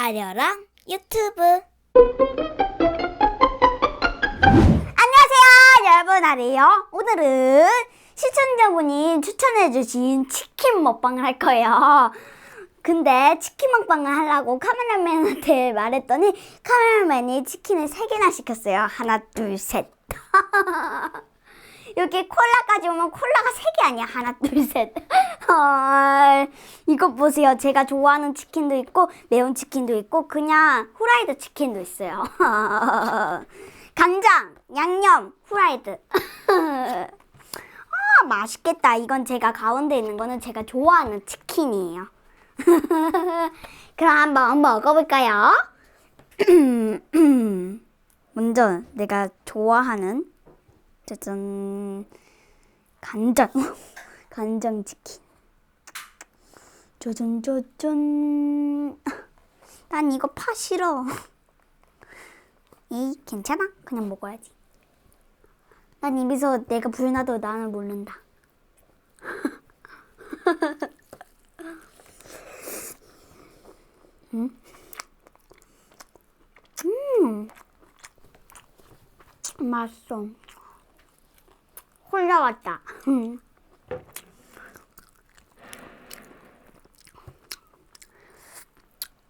아려랑 유튜브. 안녕하세요 여러분. 아리요. 오늘은 시청자분이 추천해주신 치킨 먹방을 할 거예요. 근데 치킨 먹방을 하려고 카메라맨한테 말했더니 카메라맨이 치킨을 3개나 시켰어요. 하나 둘셋 여기 콜라까지 오면 콜라가 3개 아니야. 하나, 둘, 셋. 헐. 이것 보세요. 제가 좋아하는 치킨도 있고, 매운 치킨도 있고, 그냥 후라이드 치킨도 있어요. 간장, 양념, 후라이드. 아, 맛있겠다. 이건 제가 가운데 있는 거는 제가 좋아하는 치킨이에요. 그럼 한번 먹어볼까요? 먼저 내가 좋아하는 짜잔. 간장. 간장 치킨. 짜잔 짜잔. 난 이거 파 싫어. 이 괜찮아? 그냥 먹어야지. 난 입에서 내가 불나도 나는 모른다. 음? 음. 맛있어 콜라 왔다. 음.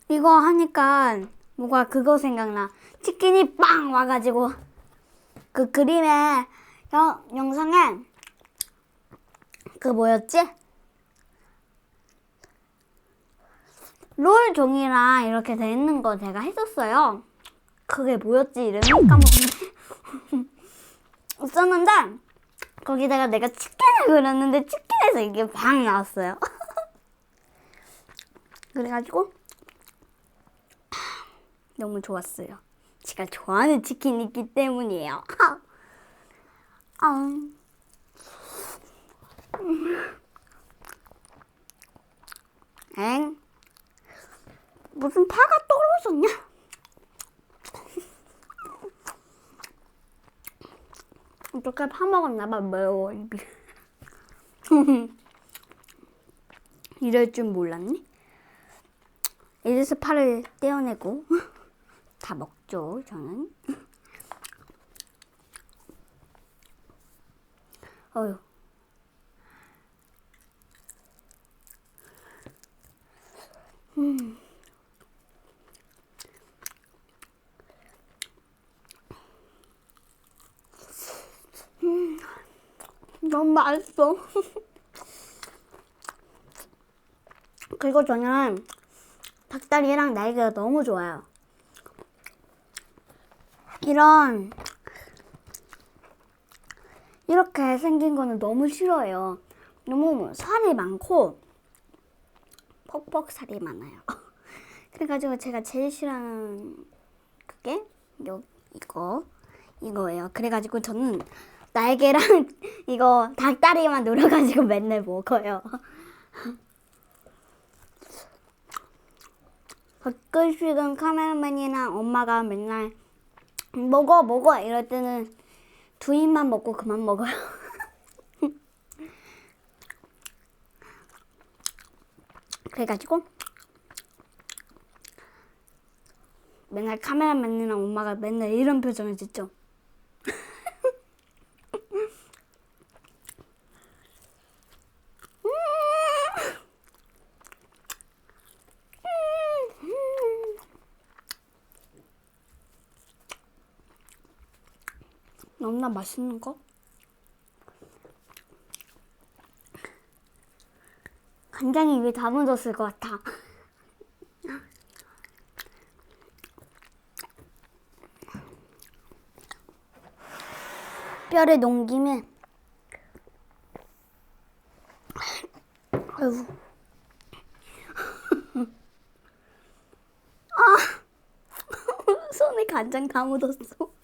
이거 하니까 뭐가 그거 생각나. 치킨이 빵 와가지고 그 그림에 영, 영상에 그 뭐였지? 롤 종이랑 이렇게 돼 있는 거 제가 했었어요. 그게 뭐였지 이름이 까먹었네. 썼는데 거기다가 내가 치킨을 그렸는데 치킨에서 이게 방 나왔어요. 그래가지고 너무 좋았어요. 제가 좋아하는 치킨이 있기 때문이에요. 아. 엥? 무슨 파가 떨어졌냐? 어떻게 파먹었나봐 매워 입이 이럴 줄 몰랐니? 이래서 팔을 떼어내고 다 먹죠 저는 어휴 음. 너무 맛있어. 그리고 저는 닭다리랑 날개가 너무 좋아요. 이런 이렇게 생긴 거는 너무 싫어요. 너무 살이 많고 퍽퍽 살이 많아요. 그래가지고 제가 제일 싫어하는 그게 요 이거 이거예요. 그래가지고 저는 날개랑 이거 닭다리만 놀아가지고 맨날 먹어요. 가끔씩은 카메라맨이나 엄마가 맨날 먹어 먹어 이럴 때는 두 입만 먹고 그만 먹어요. 그래가지고 맨날 카메라맨이랑 엄마가 맨날 이런 표정을 짓죠. 너무나 맛있는 거? 간장이 입에 다 묻었을 것 같아. 뼈를 넘김에 아유. 아, 손에 간장 다 묻었어.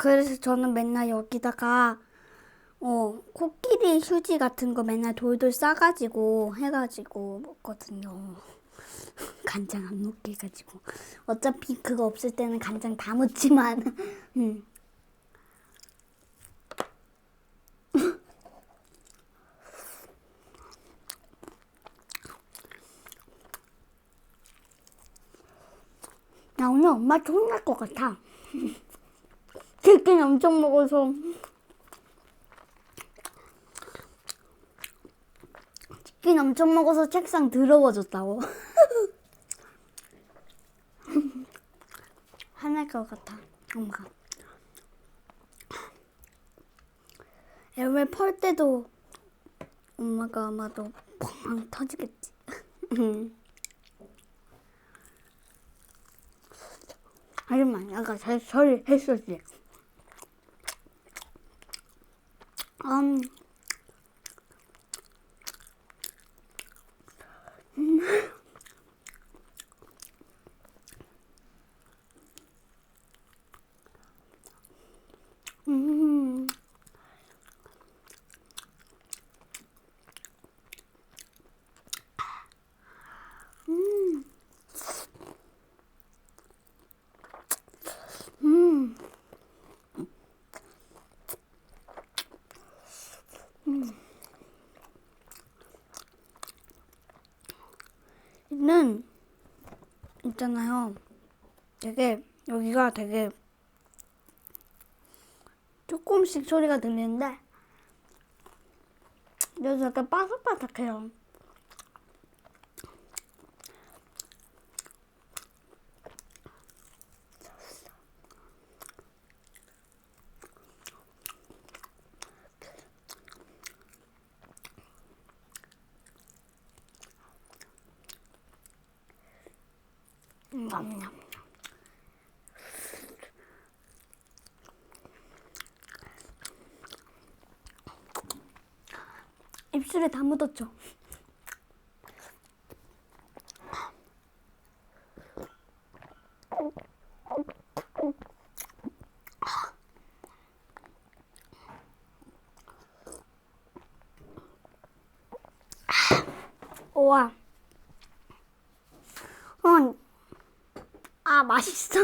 그래서 저는 맨날 여기다가 어, 코끼리 휴지 같은 거 맨날 돌돌 싸가지고 해가지고 먹거든요. 간장 안 먹게가지고 어차피 그거 없을 때는 간장 다 묻지만 음. 나 오늘 엄마한테 혼날 것 같아. 치킨 엄청 먹어서. 치킨 엄청 먹어서 책상 더러워졌다고. 화날 것 같아, 엄마가. 애를 펄 때도 엄마가 아마도 펑 터지겠지. 하지만 약간 잘 처리했었지. 음. 음. 음. 음. 는 있잖아요. 되게 여기가 되게 조금씩 소리가 들리는데 여기 약간 바삭바삭해요. 입술에 다 묻었죠. 우와. 어, 아, 맛있어.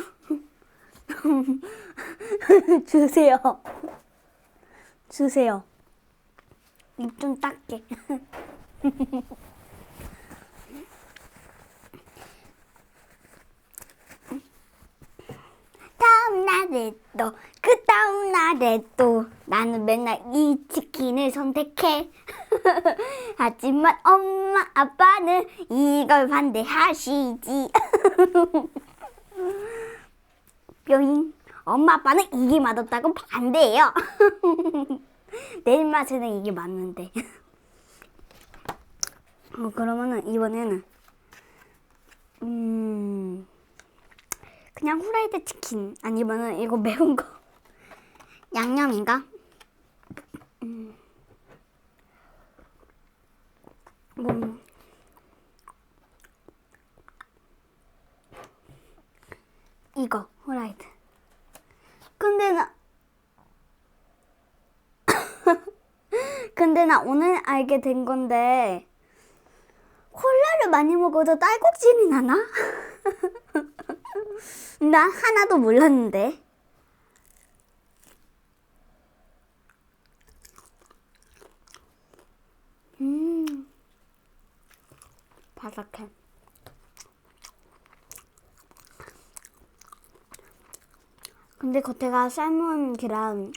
주세요. 주세요. 입 좀 닦게. 다음 날에 또, 그 다음 날에 또, 나는 맨날 이 치킨을 선택해. 하지만 엄마, 아빠는 이걸 반대하시지. 뿅. 엄마, 아빠는 이게 맛없다고 반대해요. 내 입맛에는 이게 맞는데. 어, 그러면은 이번에는 음 그냥 후라이드 치킨 아니면은 이거 매운 거 양념인가? 음. 뭐 이거 후라이드. 근데 나 근데 나 오늘 알게 된 건데 콜라를 많이 먹어도 딸꾹질이 나나? 나 하나도 몰랐는데. 음, 바삭해. 근데 겉에가 삶은 계란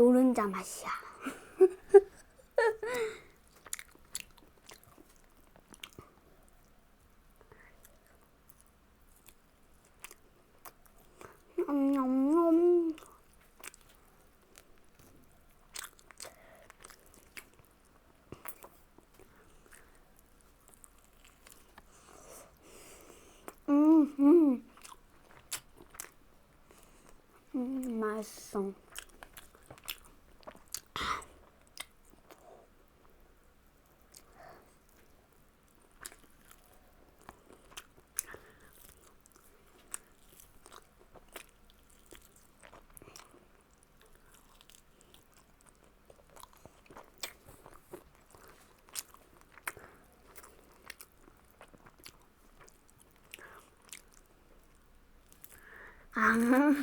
노른자 맛이야. 음, 음. 음, 맛있어. 아,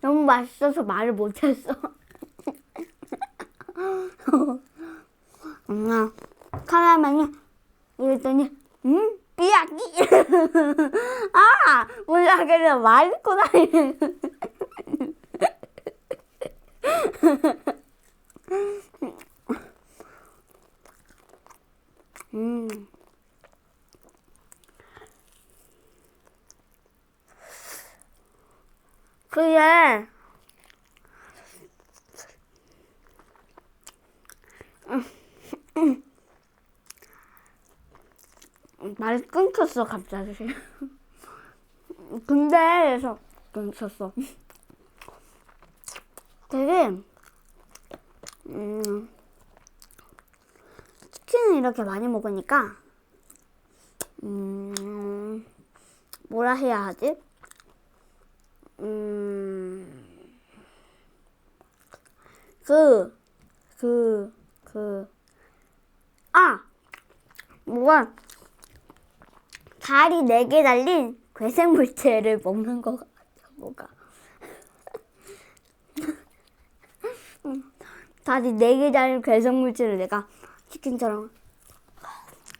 너무 맛있어서 말을 못했어. 엄마, 카메라맨이 이랬더니, 음? 삐약이 아 몰라 그래 말구나 음. 그게 말 끊겼어 갑자기. 근데 에서 끊겼어. 되게 음 치킨을 이렇게 많이 먹으니까 음 뭐라 해야 하지? 음 그, 그, 그, 아! 뭐가, 다리 네 개 달린 괴생 물체를 먹는 것 같아, 뭐가. 음, 다리 네 개 달린 괴생 물체를 내가 치킨처럼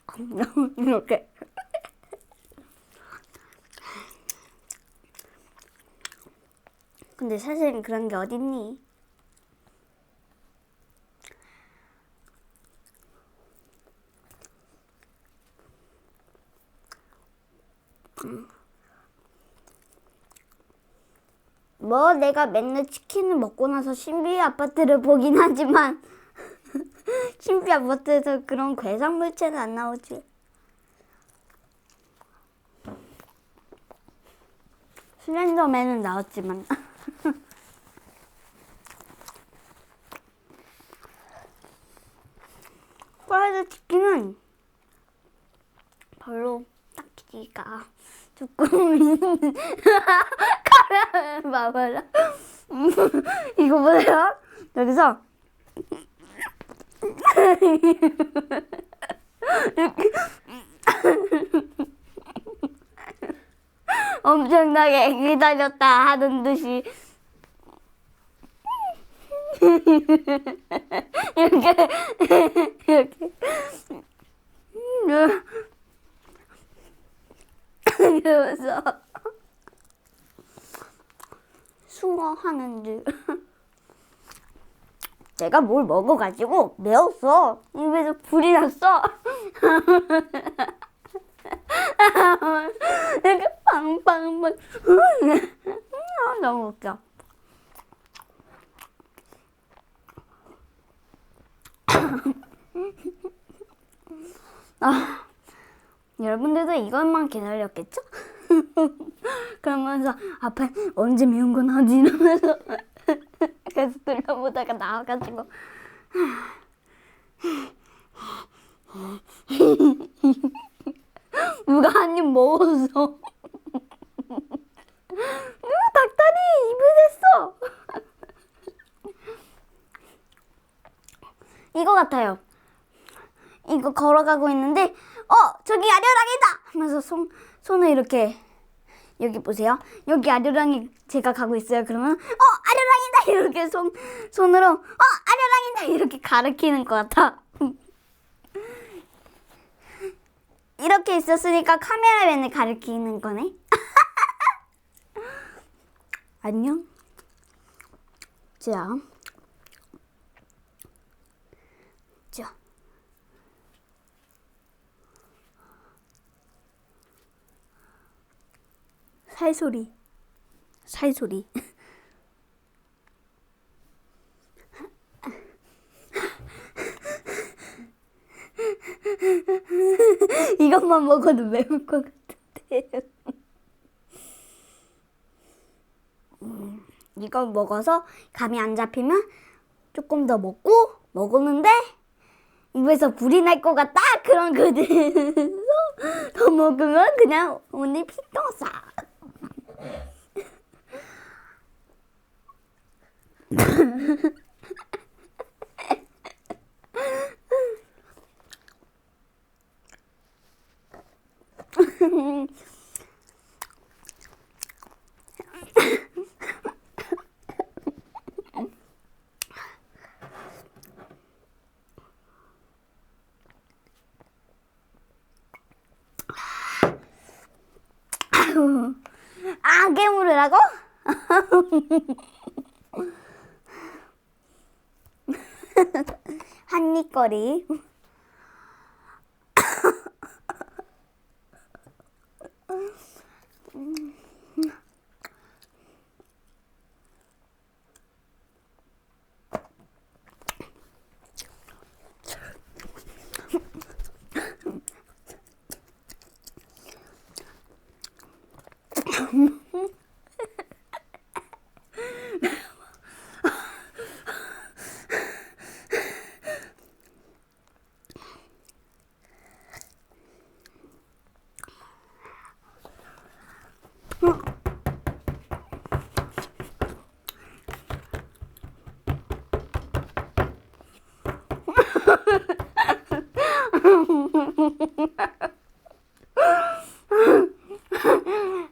이렇게. 근데 사실 그런 게 어딨니? 뭐 내가 맨날 치킨을 먹고 나서 신비 아파트를 보긴 하지만 신비 아파트에서 그런 괴상 물체는 안 나오지. 슬렌더맨은 나왔지만 프라이드 치킨은 별로 딱히가 조금 카메라 봐봐라 이거 보세요? 여기서 이렇게 엄청나게 기다렸다 하는 듯이. 이렇게 이렇게. 이러면서 숭어하는 줄 내가 뭘 먹어가지고 매웠어. 입에서 불이 났어. 이렇게 빵빵빵. 아, 너무 웃겨. 아, 여러분들도 이것만 기다렸겠죠? 그러면서 앞에 언제 매운 건 하지 이러면서 계속 돌려보다가 나와가지고. 누가 한 입 먹었어 누가 닭다리 댔어. 이거 같아요. 이거 걸어가고 있는데 어 저기 아려랑이다! 하면서 손 손을 이렇게 여기 보세요. 여기 아려랑이 제가 가고 있어요. 그러면 어 아려랑이다! 이렇게 손 손으로 어 아려랑이다! 이렇게 가리키는 것 같아. 이렇게 있었으니까 카메라맨을 가리키는 거네 안녕 자 자. 살소리. 살소리. 이것만 먹어도 매울 것 같은데. 음, 이걸 먹어서 감이 안 잡히면 조금 더 먹고 먹었는데 입에서 불이 날 것 같다? 그런 거든 더 먹으면 그냥 오늘 피똥싸 아, 깨물으라고? 한입거리.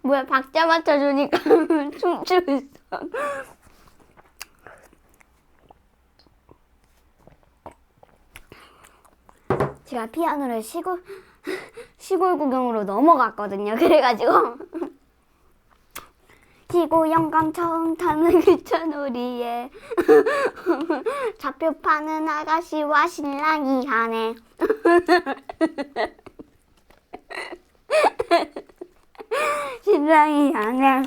뭐야, 박자 맞춰주니까 춤추고 있어. 제가 피아노를 시골, 시골 구경으로 넘어갔거든요. 그래가지고. 시골 영감 처음 타는 기차놀이에 좌표 파는 아가씨와 신랑이 하네. 신랑이 하네.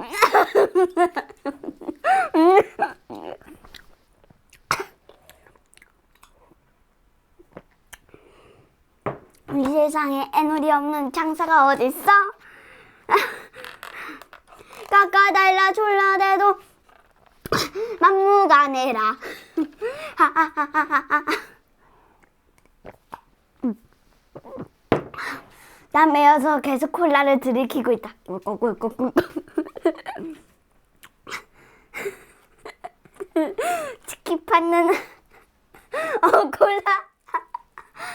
이 세상에 애놀이 없는 장사가 어딨어? 깎아달라 졸라대도 막무가 내라. 난 매여서 계속 콜라를 들이키고 있다. 치킨 받는 어 콜라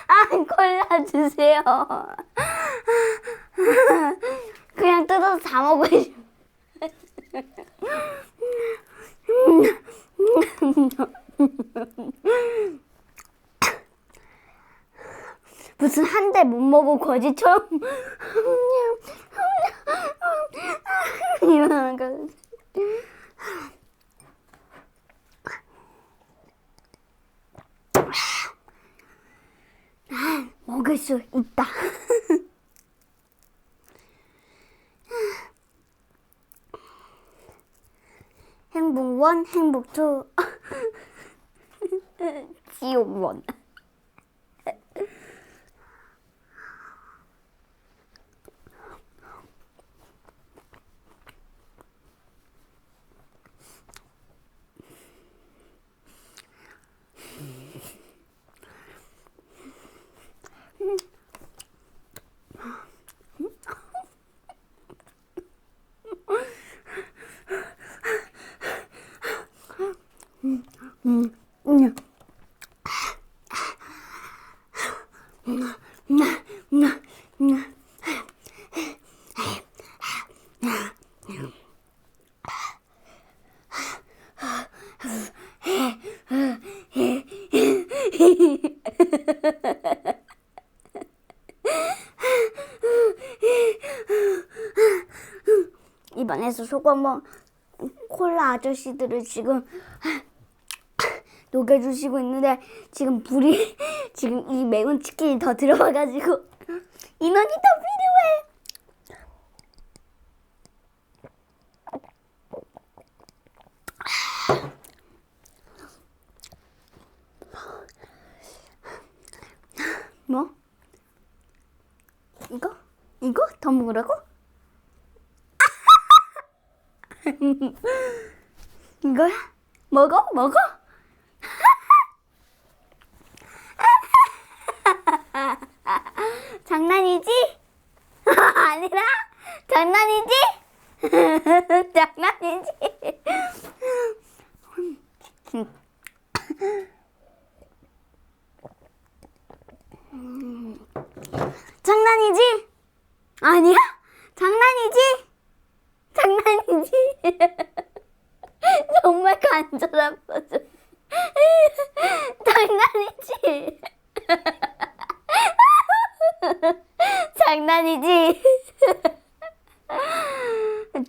아 콜라 주세요. 그냥 뜯어서 다 먹고 싶어. 무슨 한 대 못 먹은 거지처럼 이러는 거. 난 먹을 수 있다. 행복 원, 행복 투, 지옥 원. 안에서 속 한번 콜라 아저씨들을 지금 녹여주시고 있는데 지금 불이 지금 이 매운 치킨이 더 들어와가지고 인원이 더 필요해. 뭐? 이거? 이거? 더 먹으라고? 이거야? 먹어? 먹어? 장난이지? 아니라 장난이지? 장난이지? 장난이지? 아니야? 장난이지? 장난이지? 정말 간절한 버전. 장난이지? 장난이지?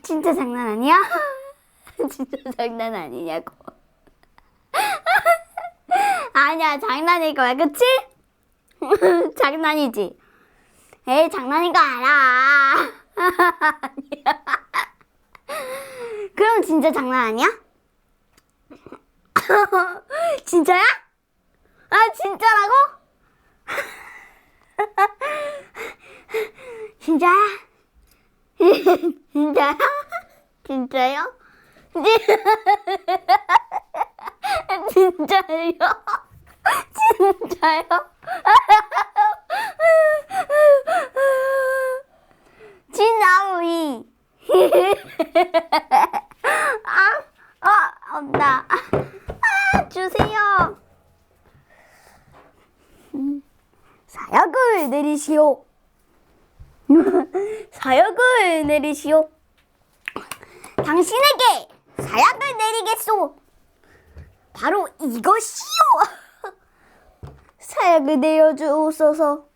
진짜 장난 아니야? 진짜 장난 아니냐고. 아니야, 장난일 거야, 그치? 장난이지? 에이, 장난인 거 알아. 아니야. 그럼 진짜 장난 아니야? 진짜야? 아, 진짜라고? 진짜야? 진짜야? 진짜요? 진짜요? 진짜요? 진아우이. 아, 아, 없다. 아, 주세요. 음, 사약을 내리시오. 사약을 내리시오. 당신에게 사약을 내리겠소. 바로 이것이요. 사약을 내어주옵소서.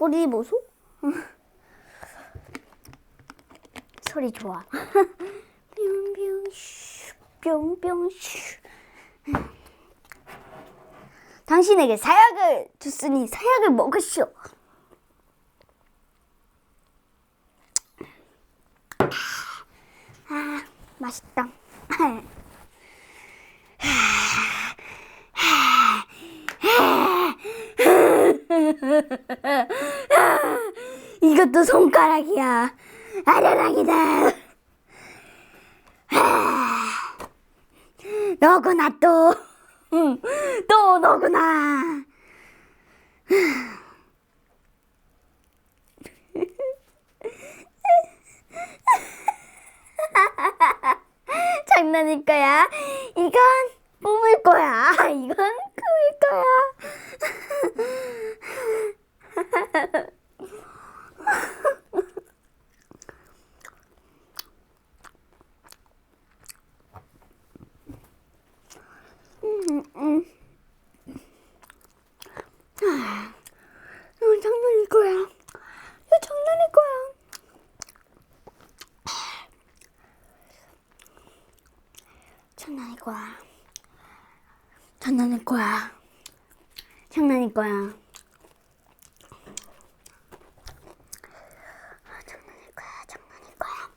소리 보소? 소리 좋아. 뿅뿅 슈 뿅뿅 슈. 당신에게 사약을 줬으니 사약을 먹으시오. 아, 맛있다. 이것도 손가락이야. 아련하기다. 너구나 또. 응, 또 너구나. 장난일 거야. 이건 뿜을 거야. 이건 꾸밀 거야. 이거 장난일 거야. 이거 장난일 거야. 장난일 거야. 장난일 거야. 장난일 거야. 장난일 거야. 장난일 거야.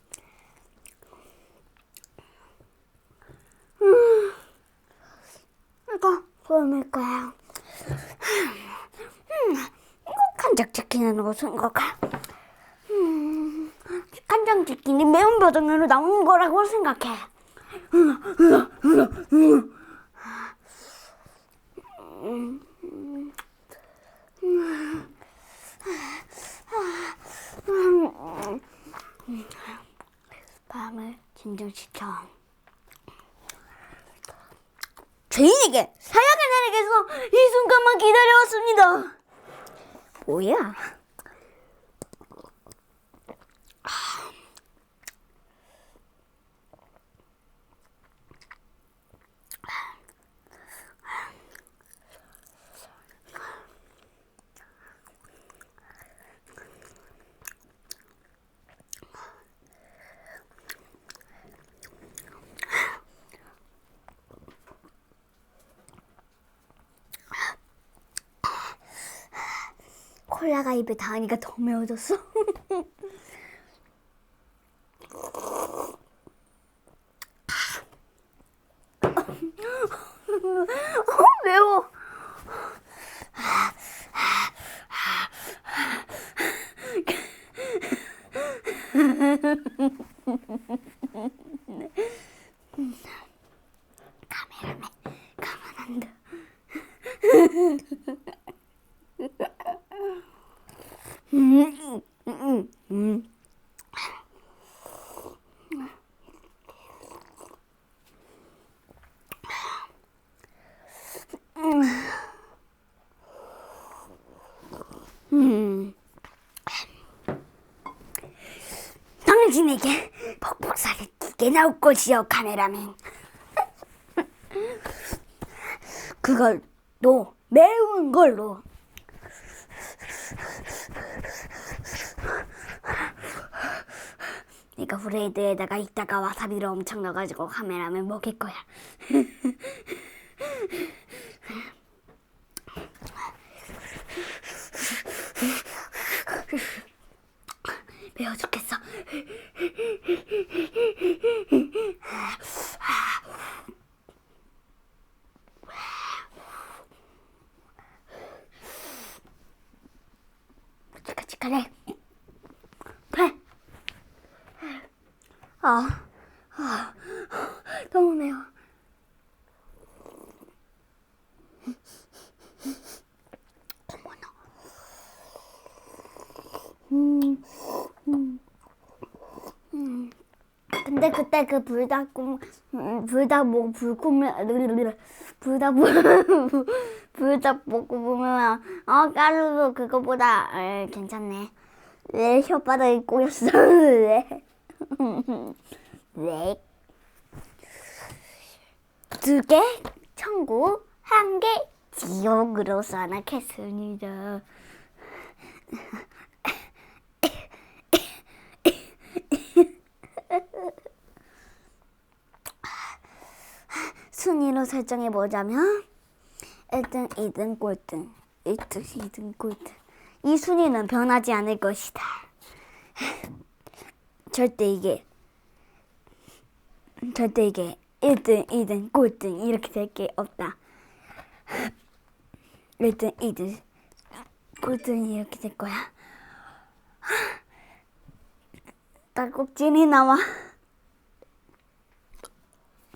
음, 소음일 거야. 이거 간장치킨은 무슨 거가? 음, 간장치킨이 매운 버전으로 나오는 거라고 생각해. 마음을 진정시켜. 죄인에게 사약을 내리겠어 이 순간만 기다려왔습니다. 뭐야? 콜라가 입에 닿으니까 더 매워졌어. 어, 매워. 카메라맨 가만 안 돼. 음, 음, 음. 음. 개 나올 것이요, 카메라맨. 그걸로 매운 걸로 이거 브레이드에다가 이따가 와사비를 엄청 넣어가지고 카메라맨 먹일 거야. 매워 죽겠어. 치카치카래. 그래. 아, 아, 너무 매워. 어머나. 음, 음, 음. 근데 그때 그 불닭국, 음, 불닭 뭐 불국물, 불닭 불, 불닭 볶음면 어 까르르 그거보다 에, 괜찮네. 왜 혓바닥이 꼬였어? 왜? 왜? 두 개 천국, 한 개 지옥으로 써놓겠습니다. 순위로 설정해 보자면 1등, 2등, 꼴등, 1등, 2등, 꼴등. 이 순위는 변하지 않을 것이다. 절대 이게 절대 이게 1등, 2등, 꼴등 이렇게 될 게 없다. 1등, 2등, 꼴등 이렇게 될 거야. 딸꾹질이 나와.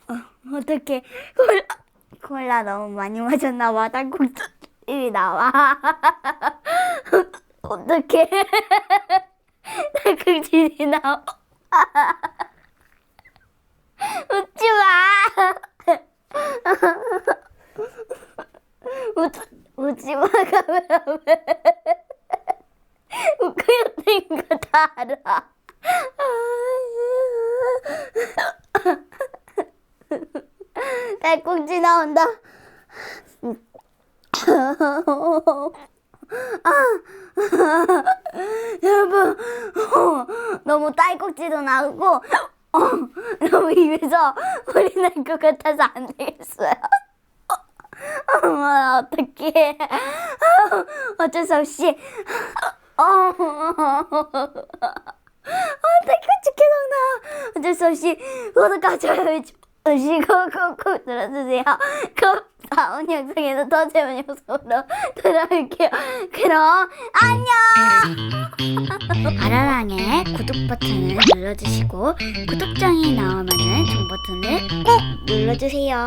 어, 어떡해. 콜라, 콜라 너무 많이 마셨나 봐. 딸꾹질 이 나와. 어떡해. 딸꾹질이 나와. 웃지 마. 웃, 웃지 마, 카메라맨. 웃고 있는 거다 알아. 딸꾹질 나온다. 여러분, 어, 너무 딸꾹질도 나고, 어, 너무 입에서 소리 날 것 같아서 안 되겠어요. 어머, 어떡해. 어쩔 수 없이. 어, 딸꾹질 계속 나. 어쩔 수 없이 구독과 좋아요 주시고 꾹꾹 눌러주세요. 그럼 다음 영상에서 더 재밌는 영상으로 돌아올게요. 그럼 안녕! 아라랑의 구독 버튼을 눌러주시고 구독장이 나오면은 종 버튼을 꼭 눌러주세요.